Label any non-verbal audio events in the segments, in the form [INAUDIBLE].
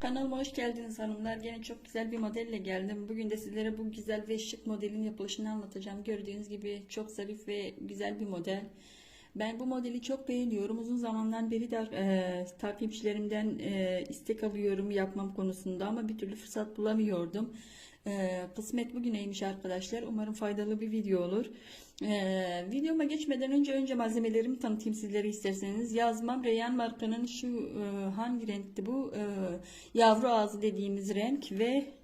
Kanalıma hoş geldiniz hanımlar. Gene çok güzel bir modelle geldim. Bugün de sizlere bu güzel ve şık modelin yapılışını anlatacağım. Gördüğünüz gibi çok zarif ve güzel bir model. Ben bu modeli çok beğeniyorum. Uzun zamandan beri de e, takipçilerimden e, istek alıyorum yapmam konusunda ama bir türlü fırsat bulamıyordum. E, kısmet bugüneymiş arkadaşlar. Umarım faydalı bir video olur. E, videoma geçmeden önce önce malzemelerimi tanıtayım sizlere isterseniz. Yazmam Reyhan markanın şu e, hangi renkti bu? E, yavru ağzı dediğimiz renk ve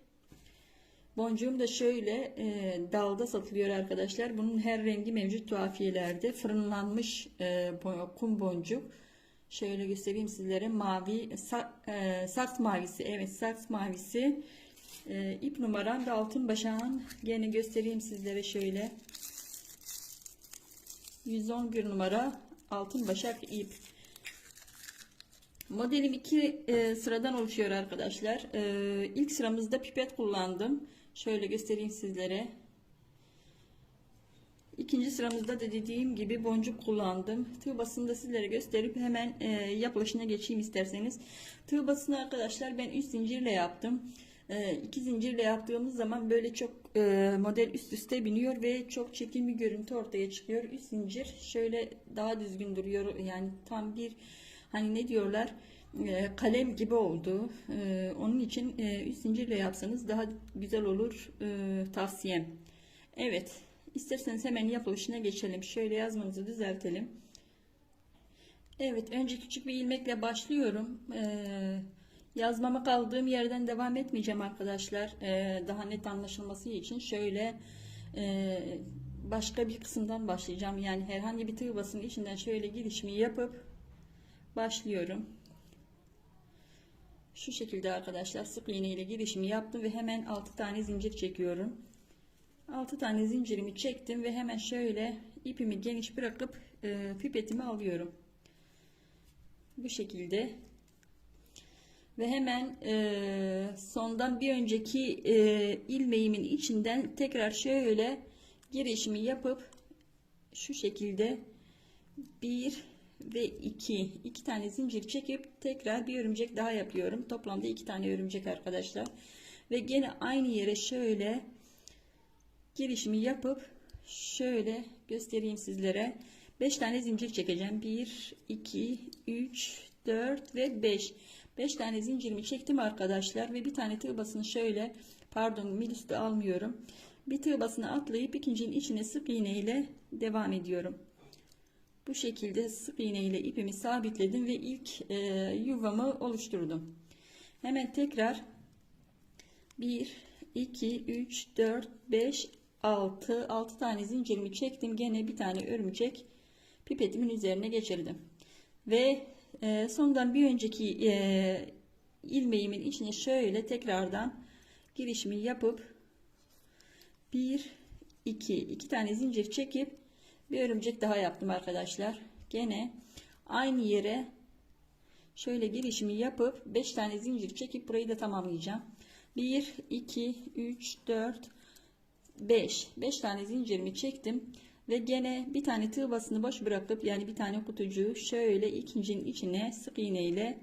Boncuğum da şöyle e, dalda satılıyor arkadaşlar. Bunun her rengi mevcut tuhafiyelerde. Fırınlanmış e, kum boncuk. Şöyle göstereyim sizlere. Mavi, sa- e, mavisi. Evet saks mavisi. E, ip numaram da altın başağın. Gene göstereyim sizlere şöyle. 111 numara altın başak ip. Modelim iki e, sıradan oluşuyor arkadaşlar. E, ilk sıramızda pipet kullandım. Şöyle göstereyim sizlere. İkinci sıramızda da dediğim gibi boncuk kullandım. Tığ basını da sizlere gösterip hemen e, yapılışına geçeyim isterseniz. Tığ basını arkadaşlar ben 3 zincirle yaptım. E, iki zincirle yaptığımız zaman böyle çok e, model üst üste biniyor ve çok çirkin bir görüntü ortaya çıkıyor. 3 zincir şöyle daha düzgün duruyor. Yani tam bir hani ne diyorlar e, kalem gibi oldu. E, onun için e, üst zincirle yapsanız daha güzel olur e, tavsiyem. Evet. İsterseniz hemen yapılışına geçelim. Şöyle yazmanızı düzeltelim. Evet. Önce küçük bir ilmekle başlıyorum. Ee, yazmama kaldığım yerden devam etmeyeceğim arkadaşlar. Ee, daha net anlaşılması için şöyle e, başka bir kısımdan başlayacağım. Yani herhangi bir tığ basının içinden şöyle girişimi yapıp başlıyorum. Şu şekilde arkadaşlar sık iğne ile girişimi yaptım ve hemen 6 tane zincir çekiyorum. 6 tane zincirimi çektim ve hemen şöyle ipimi geniş bırakıp e, pipetimi alıyorum. Bu şekilde. Ve hemen e, sondan bir önceki e, ilmeğimin içinden tekrar şöyle girişimi yapıp şu şekilde bir ve iki iki tane zincir çekip tekrar bir örümcek daha yapıyorum. Toplamda iki tane örümcek arkadaşlar. Ve gene aynı yere şöyle girişimi yapıp şöyle göstereyim sizlere. 5 tane zincir çekeceğim. 1, 2, 3, 4 ve 5. 5 tane zincirimi çektim arkadaşlar ve bir tane tığ basını şöyle pardon mil üstü almıyorum. Bir tığ basını atlayıp ikincinin içine sık iğne ile devam ediyorum. Bu şekilde sık iğne ile ipimi sabitledim ve ilk e, yuvamı oluşturdum. Hemen tekrar 1, 2, 3, 4, 5, 6 6 tane zincirimi çektim gene bir tane örümcek pipetimin üzerine geçirdim ve e, sondan bir önceki e, ilmeğimin içine şöyle tekrardan girişimi yapıp 1 2 2 tane zincir çekip bir örümcek daha yaptım arkadaşlar. Gene aynı yere şöyle girişimi yapıp 5 tane zincir çekip burayı da tamamlayacağım. 1 2 3 4 5 5 tane zincirimi çektim ve gene bir tane tığ basını boş bırakıp yani bir tane kutucuğu şöyle ikincinin içine sık iğne ile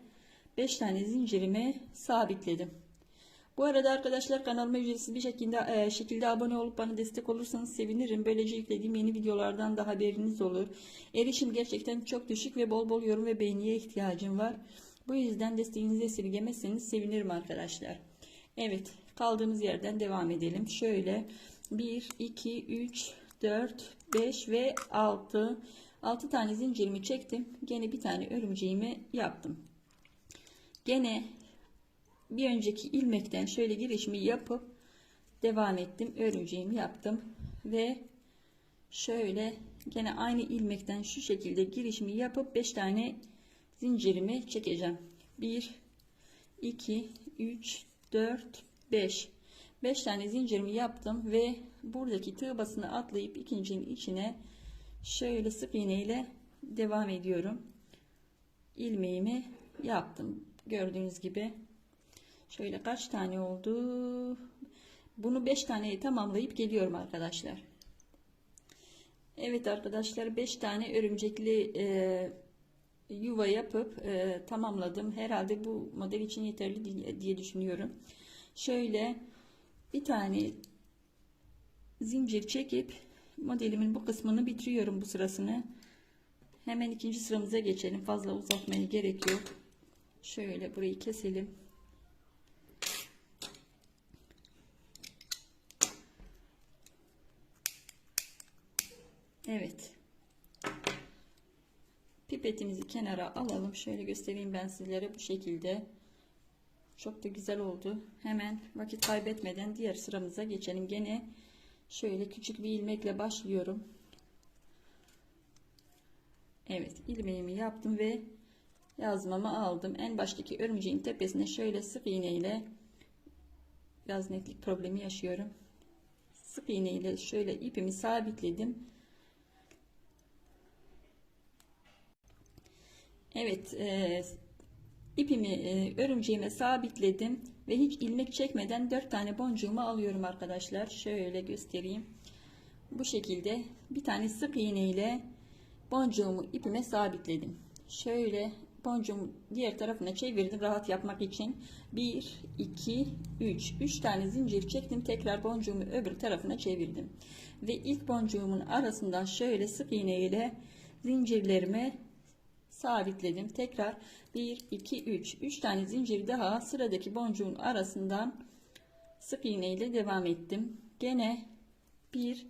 5 tane zincirimi sabitledim. Bu arada arkadaşlar kanalıma ücretsiz bir şekilde e, şekilde abone olup bana destek olursanız sevinirim. Böylece yüklediğim yeni videolardan da haberiniz olur. Erişim gerçekten çok düşük ve bol bol yorum ve beğeniye ihtiyacım var. Bu yüzden desteğinizi esirgemezseniz sevinirim arkadaşlar. Evet kaldığımız yerden devam edelim. Şöyle 1, 2, 3, 4, 5 ve 6. 6 tane zincirimi çektim. Gene bir tane örümceğimi yaptım. Gene bir önceki ilmekten şöyle girişimi yapıp devam ettim. Örümceğimi yaptım. Ve şöyle gene aynı ilmekten şu şekilde girişimi yapıp 5 tane zincirimi çekeceğim. 1, 2, 3, 4, 5. 5 tane zincirimi yaptım ve buradaki tığ basını atlayıp ikincinin içine şöyle sık iğne ile devam ediyorum. ilmeğimi yaptım. Gördüğünüz gibi şöyle kaç tane oldu? Bunu 5 taneyi tamamlayıp geliyorum arkadaşlar. Evet arkadaşlar 5 tane örümcekli e, yuva yapıp e, tamamladım. Herhalde bu model için yeterli diye- düşünüyorum. Şöyle bir tane zincir çekip modelimin bu kısmını bitiriyorum bu sırasını. Hemen ikinci sıramıza geçelim. Fazla uzatmaya gerek yok. Şöyle burayı keselim. Evet. Pipetimizi kenara alalım. Şöyle göstereyim ben sizlere bu şekilde. Çok da güzel oldu. Hemen vakit kaybetmeden diğer sıramıza geçelim. Gene şöyle küçük bir ilmekle başlıyorum. Evet ilmeğimi yaptım ve yazmamı aldım. En baştaki örümceğin tepesine şöyle sık iğne ile biraz netlik problemi yaşıyorum. Sık iğne ile şöyle ipimi sabitledim. Evet, e, ipimi e, örümceğime sabitledim ve hiç ilmek çekmeden 4 tane boncuğumu alıyorum arkadaşlar. Şöyle göstereyim. Bu şekilde bir tane sık iğne ile boncuğumu ipime sabitledim. Şöyle boncuğumu diğer tarafına çevirdim rahat yapmak için. 1, 2, 3. 3 tane zincir çektim. Tekrar boncuğumu öbür tarafına çevirdim. Ve ilk boncuğumun arasından şöyle sık iğne ile zincirlerimi sabitledim. Tekrar 1, 2, 3. 3 tane zincir daha sıradaki boncuğun arasından sık iğne ile devam ettim. Gene 1,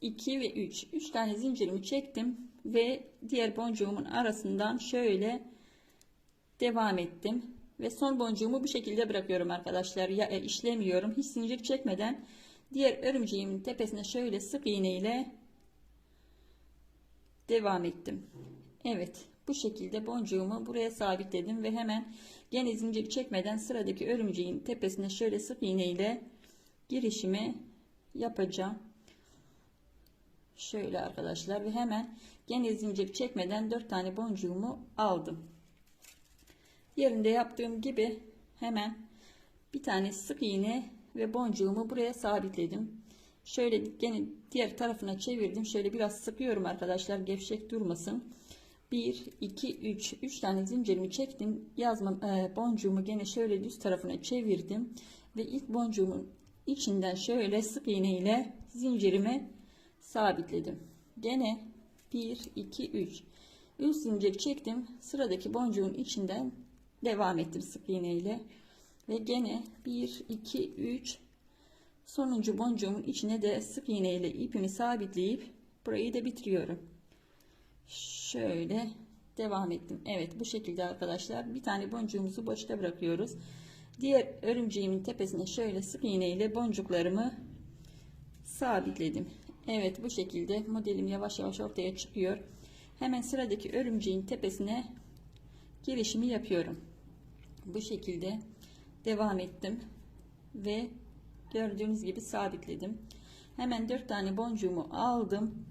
2 ve 3. 3 tane zincirimi çektim ve diğer boncuğumun arasından şöyle devam ettim. Ve son boncuğumu bu şekilde bırakıyorum arkadaşlar. Ya e, işlemiyorum. Hiç zincir çekmeden diğer örümceğimin tepesine şöyle sık iğne ile devam ettim. Evet bu şekilde boncuğumu buraya sabitledim ve hemen gene zincir çekmeden sıradaki örümceğin tepesine şöyle sık iğne ile girişimi yapacağım. Şöyle arkadaşlar ve hemen gene zincir çekmeden 4 tane boncuğumu aldım. Yerinde yaptığım gibi hemen bir tane sık iğne ve boncuğumu buraya sabitledim. Şöyle gene diğer tarafına çevirdim. Şöyle biraz sıkıyorum arkadaşlar gevşek durmasın. 1 2 3 3 tane zincirimi çektim. Yazmam e, boncuğumu gene şöyle düz tarafına çevirdim ve ilk boncuğumun içinden şöyle sık iğne ile zincirimi sabitledim. Gene 1 2 3 3 zincir çektim. Sıradaki boncuğun içinden devam ettim sık iğne ile ve gene 1 2 3 sonuncu boncuğumun içine de sık iğne ile ipimi sabitleyip burayı da bitiriyorum. Şöyle devam ettim. Evet bu şekilde arkadaşlar bir tane boncuğumuzu boşta bırakıyoruz. Diğer örümceğimin tepesine şöyle sık iğne ile boncuklarımı sabitledim. Evet bu şekilde modelim yavaş yavaş ortaya çıkıyor. Hemen sıradaki örümceğin tepesine girişimi yapıyorum. Bu şekilde devam ettim ve gördüğünüz gibi sabitledim. Hemen 4 tane boncuğumu aldım.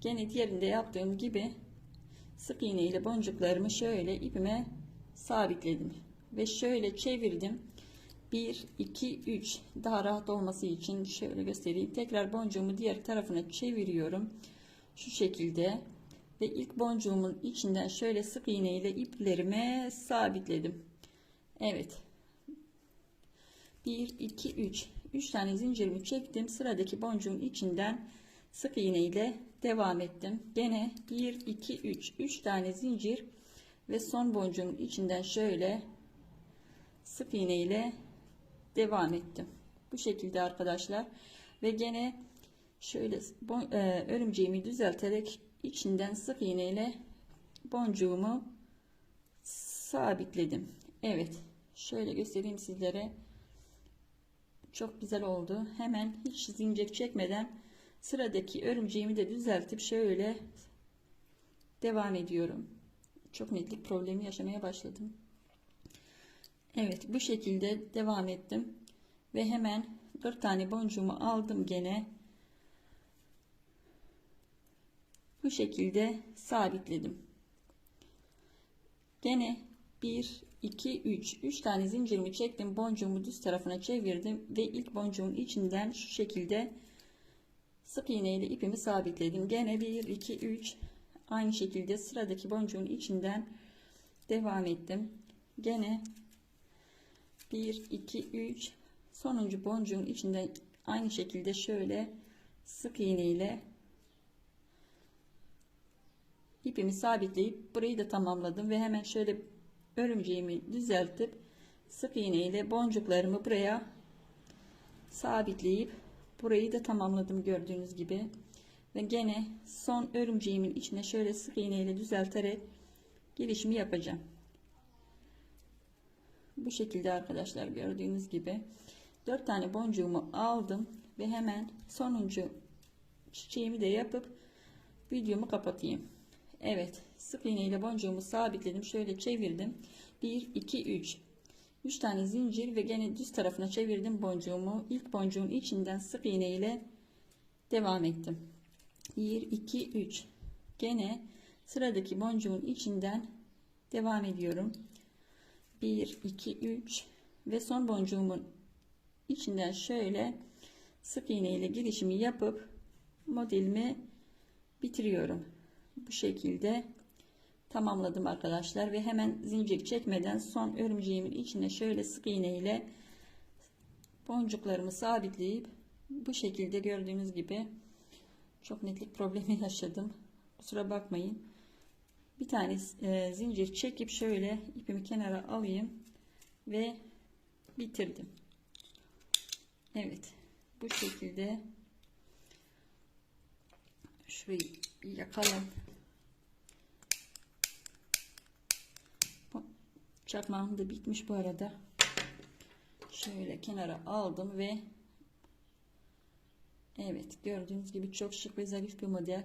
Gene diğerinde yaptığım gibi sık iğne ile boncuklarımı şöyle ipime sabitledim ve şöyle çevirdim. 1 2 3 daha rahat olması için şöyle göstereyim. Tekrar boncuğumu diğer tarafına çeviriyorum. Şu şekilde ve ilk boncuğumun içinden şöyle sık iğne ile iplerime sabitledim. Evet. 1 2 3 3 tane zincirimi çektim. Sıradaki boncuğun içinden sık iğne ile devam ettim. Gene 1 2 3 3 tane zincir ve son boncuğun içinden şöyle sık iğne ile devam ettim. Bu şekilde arkadaşlar ve gene şöyle bon, e, örümceğimi düzelterek içinden sık iğne ile boncuğumu sabitledim. Evet şöyle göstereyim sizlere. Çok güzel oldu. Hemen hiç zincir çekmeden sıradaki örümceğimi de düzeltip şöyle devam ediyorum. Çok netlik problemi yaşamaya başladım. Evet bu şekilde devam ettim. Ve hemen 4 tane boncuğumu aldım gene. Bu şekilde sabitledim. Gene 1 2 3 3 tane zincirimi çektim. Boncuğumu düz tarafına çevirdim ve ilk boncuğun içinden şu şekilde sık iğne ile ipimi sabitledim. Gene 1 2 3 aynı şekilde sıradaki boncuğun içinden devam ettim. Gene 1 2 3 sonuncu boncuğun içinden aynı şekilde şöyle sık iğne ile ipimi sabitleyip burayı da tamamladım ve hemen şöyle örümceğimi düzeltip sık iğne ile boncuklarımı buraya sabitleyip burayı da tamamladım gördüğünüz gibi. Ve gene son örümceğimin içine şöyle sık iğne ile düzelterek girişimi yapacağım. Bu şekilde arkadaşlar gördüğünüz gibi. 4 tane boncuğumu aldım ve hemen sonuncu çiçeğimi de yapıp videomu kapatayım. Evet sık iğne ile boncuğumu sabitledim şöyle çevirdim. 1 2 3 3 tane zincir ve gene düz tarafına çevirdim boncuğumu. İlk boncuğun içinden sık iğne ile devam ettim. 1 2 3 gene sıradaki boncuğun içinden devam ediyorum. 1 2 3 ve son boncuğumun içinden şöyle sık iğne ile girişimi yapıp modelimi bitiriyorum. Bu şekilde tamamladım arkadaşlar ve hemen zincir çekmeden son örümceğimin içine şöyle sık iğne ile boncuklarımı sabitleyip bu şekilde gördüğünüz gibi çok netlik problemi [LAUGHS] yaşadım. Kusura bakmayın. Bir tane e, zincir çekip şöyle ipimi kenara alayım ve bitirdim. Evet bu şekilde şurayı yakalım çakmağım da bitmiş bu arada şöyle kenara aldım ve Evet gördüğünüz gibi çok şık ve zarif bir model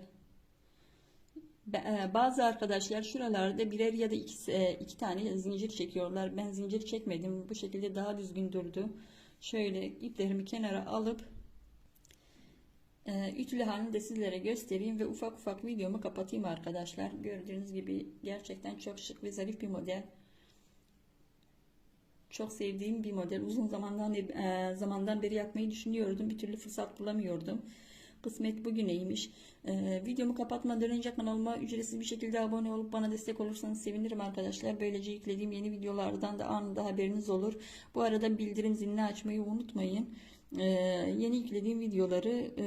e, bazı arkadaşlar şuralarda birer ya da iki, e, iki tane zincir çekiyorlar. Ben zincir çekmedim. Bu şekilde daha düzgün durdu. Şöyle iplerimi kenara alıp e, ütülü halini de sizlere göstereyim ve ufak ufak videomu kapatayım arkadaşlar. Gördüğünüz gibi gerçekten çok şık ve zarif bir model. Çok sevdiğim bir model. Uzun zamandan zamandan beri yapmayı düşünüyordum. Bir türlü fırsat bulamıyordum. Kısmet bugüneymiş. Ee, videomu kapatmadan önce kanalıma ücretsiz bir şekilde abone olup bana destek olursanız sevinirim arkadaşlar. Böylece yüklediğim yeni videolardan da anında haberiniz olur. Bu arada bildirim zilini açmayı unutmayın. Ee, yeni yüklediğim videoları e,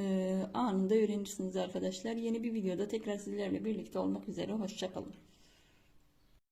anında öğrenirsiniz arkadaşlar. Yeni bir videoda tekrar sizlerle birlikte olmak üzere. Hoşçakalın.